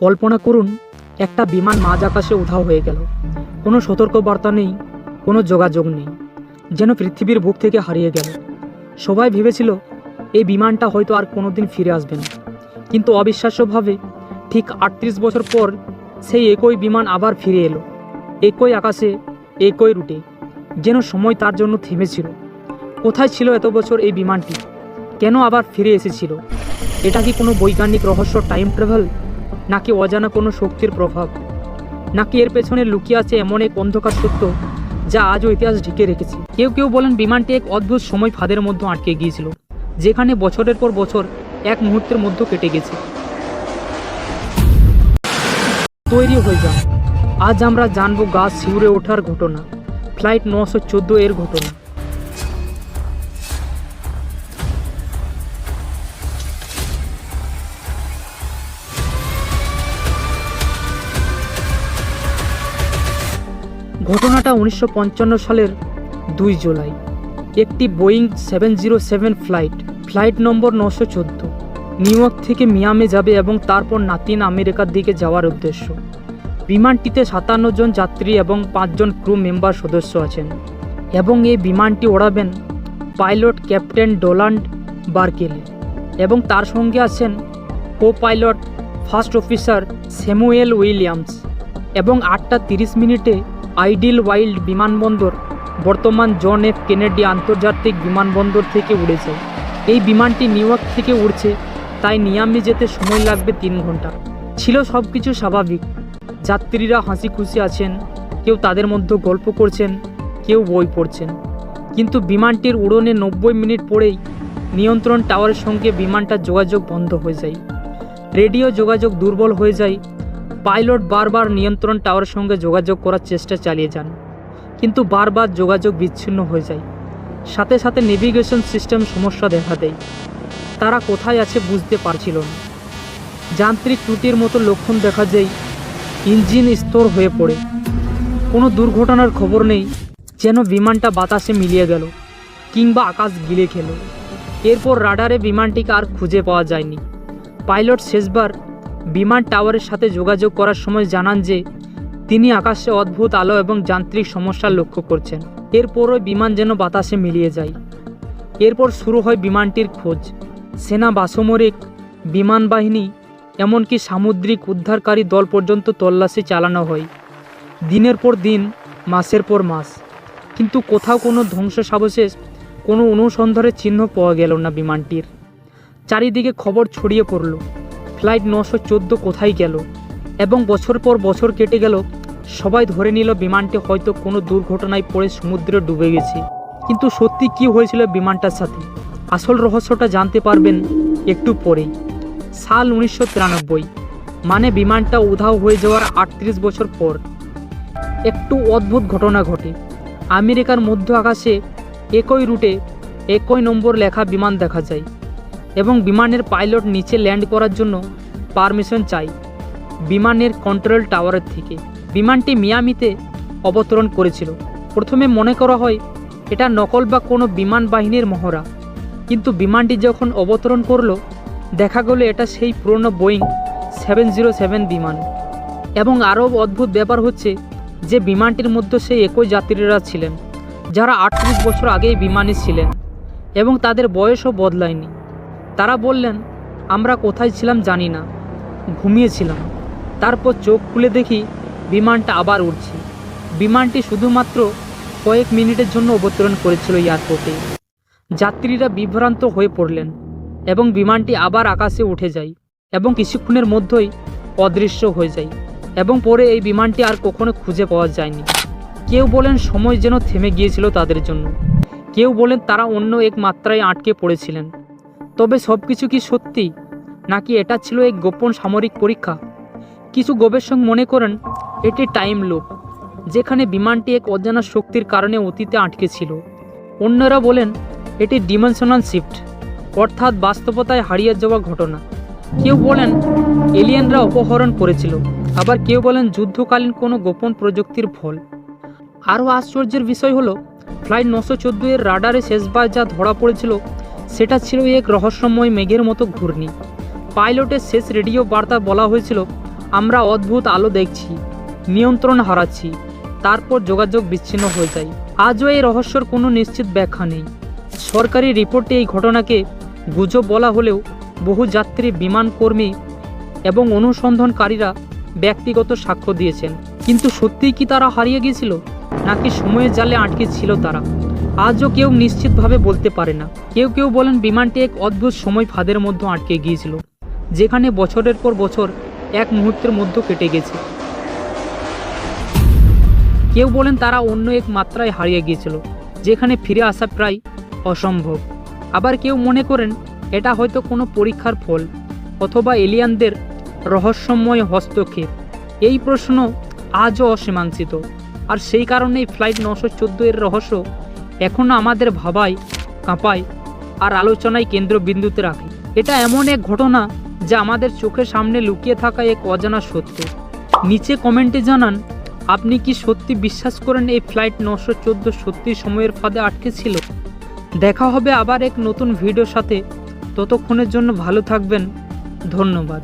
কল্পনা করুন, একটা বিমান মাঝ আকাশে উধাও হয়ে গেল। কোনো সতর্কবার্তা নেই, কোনো যোগাযোগ নেই, যেন পৃথিবীর বুক থেকে হারিয়ে গেল। সবাই ভেবেছিল, এই বিমানটা হয়তো আর কোনোদিন ফিরে আসবে না। কিন্তু অবিশ্বাস্যভাবে, ঠিক আটত্রিশ বছর পর সেই একই বিমান আবার ফিরে এলো। একই আকাশে, একই রুটে, যেন সময় তার জন্য থেমেছিল। কোথায় ছিল এত বছর এই বিমানটি? কেন আবার ফিরে এসেছিল? এটা কি কোনো বৈজ্ঞানিক রহস্য টাইম ট্রাভেল? নাকি অজানা কোনো শক্তির প্রভাব? নাকি এর পেছনে লুকিয়ে আছে এমন এক অন্ধকার সত্য যা আজও ইতিহাস ঢেকে রেখেছে? কেউ কেউ বলেন বিমানটি এক অদ্ভুত সময় ফাঁদের মধ্যে আটকে গিয়েছিল, যেখানে বছরের পর বছর এক মুহূর্তের মধ্যে কেটে গেছে। তৈরি হয়ে যান আজ আমরা জানব গাছ শিউরে ওঠার ঘটনা, ফ্লাইট নশো চোদ্দ এর ঘটনা। ঘটনাটা উনিশশো পঞ্চান্ন সালের দুই জুলাই। একটি Boeing seven zero seven flight flight number নশো চোদ্দ, নিউ ইয়র্ক থেকে মিয়ামে যাবে এবং তারপর নাতিন আমেরিকার দিকে যাওয়ার উদ্দেশ্য। বিমানটিতে সাতান্ন জন যাত্রী এবং পাঁচজন ক্রু মেম্বার সদস্য আছেন এবং এই বিমানটি ওড়াবেন পাইলট ক্যাপ্টেন ডোলান্ড বার্কেলে এবং তার সঙ্গে আছেন copilot first officer Samuel Williams এবং আটটা তিরিশ মিনিটে আইডিল ওয়াইল্ড বিমানবন্দর বর্তমান জন এফ কেনেডি আন্তর্জাতিক বিমানবন্দর থেকে উড়েছে। এই বিমানটি নিউ ইয়র্ক থেকে উড়ছে, তাই নিয়ামে যেতে সময় লাগবে তিন ঘণ্টা। ছিল সব কিছু স্বাভাবিক। যাত্রীরা হাসি খুশি আছেন, কেউ তাদের মধ্যে গল্প করছেন, কেউ বই পড়ছেন। কিন্তু বিমানটির উড়নে নব্বই মিনিট পরেই নিয়ন্ত্রণ টাওয়ারের সঙ্গে বিমানটার যোগাযোগ বন্ধ হয়ে যায়। রেডিও যোগাযোগ দুর্বল হয়ে যায় পাইলট বারবার নিয়ন্ত্রণ টাওয়ারের সঙ্গে যোগাযোগ করার চেষ্টা চালিয়ে যান, কিন্তু বারবার যোগাযোগ বিচ্ছিন্ন হয়ে যায়। সাথে সাথে নেভিগেশন সিস্টেম সমস্যা দেখা দেয়। তারা কোথায় আছে বুঝতে পারছিল না। যান্ত্রিক ত্রুটির মতো লক্ষণ দেখা যায়, ইঞ্জিন স্তর হয়ে পড়ে। কোনো দুর্ঘটনার খবর নেই, যেন বিমানটা বাতাসে মিলিয়ে গেল, কিংবা আকাশ গিলে খেল। এরপর রাডারে বিমানটিকে আর খুঁজে পাওয়া যায়নি। পাইলট শেষবার বিমান টাওয়ারের সাথে যোগাযোগ করার সময় জানান যে, তিনি আকাশে অদ্ভুত আলো এবং যান্ত্রিক সমস্যা লক্ষ্য করছেন। এরপরও বিমান যেন বাতাসে মিলিয়ে যায়। এরপর শুরু হয় বিমানটির খোঁজ। সেনা বাসমরিক বিমান বাহিনী এমনকি সামুদ্রিক উদ্ধারকারী দল পর্যন্ত তল্লাশি চালানো হয়। দিনের পর দিন, মাসের পর মাস। কিন্তু কোথাও কোনো ধ্বংসাবশেষ, কোনো অনুসন্ধানের চিহ্ন পাওয়া গেল না বিমানটির। চারিদিকে খবর ছড়িয়ে পড়ল। ফ্লাইট নশো চোদ্দ কোথায় গেল? এবং বছর পর বছর কেটে গেল, সবাই ধরে নিল বিমানটি হয়তো কোনো দুর্ঘটনায় পড়ে সমুদ্রে ডুবে গেছে। কিন্তু সত্যি কি হয়েছিল বিমানটার সাথে? আসল রহস্যটা জানতে পারবেন একটু পরেই। সাল উনিশশো তিরানব্বই মানে বিমানটা উধাও হয়ে যাওয়ার আটত্রিশ বছর পর। একটু অদ্ভুত ঘটনা ঘটে। আমেরিকার মধ্য আকাশে একই রুটে একই নম্বর লেখা বিমান দেখা যায়। এবং বিমানের পাইলট নিচে ল্যান্ড করার জন্য পারমিশন চাই বিমানের কন্ট্রোল টাওয়ারের থেকে। বিমানটি মিয়ামিতে অবতরণ করেছিল। প্রথমে মনে করা হয়, এটা নকল বা কোনো বিমান বাহিনীর মহড়া। কিন্তু বিমানটি যখন অবতরণ করল, দেখা গেল এটা সেই পুরনো বোয়িং সেভেন জিরো সেভেন বিমান। এবং আরও অদ্ভুত ব্যাপার হচ্ছে যে বিমানটির মধ্যে সেই একই যাত্রীরা ছিলেন, যারা আটত্রিশ বছর আগেই বিমানে ছিলেন এবং তাদের বয়সও বদলায়নি। তারা বললেন, আমরা কোথায় ছিলাম জানি না। ঘুমিয়েছিলাম। তারপর চোখ খুলে দেখি বিমানটা আবার উঠছে বিমানটি শুধুমাত্র কয়েক মিনিটের জন্য অবতরণ করেছিল এয়ারপোর্টে যাত্রীরা বিভ্রান্ত হয়ে পড়লেন এবং বিমানটি আবার আকাশে উঠে যায় এবং কিছুক্ষণের মধ্যেই অদৃশ্য হয়ে যায় এবং পরে এই বিমানটি আর কখনো খুঁজে পাওয়া যায়নি। কেউ বলেন সময় যেন থেমে গিয়েছিল তাদের জন্য। কেউ বলেন তারা অন্য এক মাত্রায় আটকে পড়েছিলেন। তবে সব কিছু কি সত্যি? নাকি এটা ছিল এক গোপন সামরিক পরীক্ষা? কিছু গবেষক মনে করেন, এটি টাইম লুপ, যেখানে বিমানটি এক অজানা শক্তির কারণে অতীতে আটকে ছিল। অন্যরা বলেন, এটি ডিমেনশনাল শিফট অর্থাৎ বাস্তবতায় হারিয়ে যাওয়া ঘটনা। কেউ বলেন, এলিয়েনরা অপহরণ করেছিল, আবার কেউ বলেন যুদ্ধকালীন কোনো গোপন প্রযুক্তির ফল। আরও আশ্চর্যের বিষয় হলো ফ্লাইট নশো চোদ্দ এর রাডারে শেষবার যা ধরা পড়েছিল সেটা ছিল এক রহস্যময় মেঘের মতো ঘূর্ণি। পাইলটের শেষ রেডিও বার্তা বলা হয়েছিল, আমরা অদ্ভুত আলো দেখছি, নিয়ন্ত্রণ হারাচ্ছি, তারপর যোগাযোগ বিচ্ছিন্ন হয়ে যায়। আজও এই রহস্যর কোনো নিশ্চিত ব্যাখ্যা নেই। সরকারি রিপোর্টে এই ঘটনাকে গুজব বলা হলেও বহু যাত্রী, বিমান কর্মী এবং অনুসন্ধানকারীরা ব্যক্তিগত সাক্ষ্য দিয়েছেন। কিন্তু সত্যিই কি তারা হারিয়ে গিয়েছিল নাকি সময়ের জালে আটকে ছিল তারা? আজও কেউ নিশ্চিতভাবে বলতে পারে না। কেউ কেউ বলেন বিমানটি এক অদ্ভুত সময় ফাঁদের মধ্যে আটকে গিয়েছিল, যেখানে বছরের পর বছর এক মুহূর্তের মধ্যে কেটে গেছে। কেউ বলেন তারা অন্য এক মাত্রায় হারিয়ে গিয়েছিল, যেখানে ফিরে আসা প্রায় অসম্ভব। আবার কেউ মনে করেন এটা হয়তো কোনো পরীক্ষার ফল অথবা এলিয়ানদের রহস্যময় হস্তক্ষেপ। এই প্রশ্ন আজও অসীমাংসিত। আর সেই কারণেই ফ্লাইট নশো চোদ্দ এর রহস্য এখনও আমাদের ভাবায় কাঁপায় আর আলোচনায় কেন্দ্রবিন্দুতে রাখে। এটা এমন এক ঘটনা যা আমাদের চোখের সামনে লুকিয়ে থাকা এক অজানা সত্য। নিচে কমেন্টে জানান, আপনি কি সত্যি বিশ্বাস করেন এই ফ্লাইট নশো চোদ্দ সত্যি সময়ের ফাঁদে আটকে ছিল? দেখা হবে আবার এক নতুন ভিডিওর সাথে। ততক্ষণের জন্য ভালো থাকবেন। ধন্যবাদ।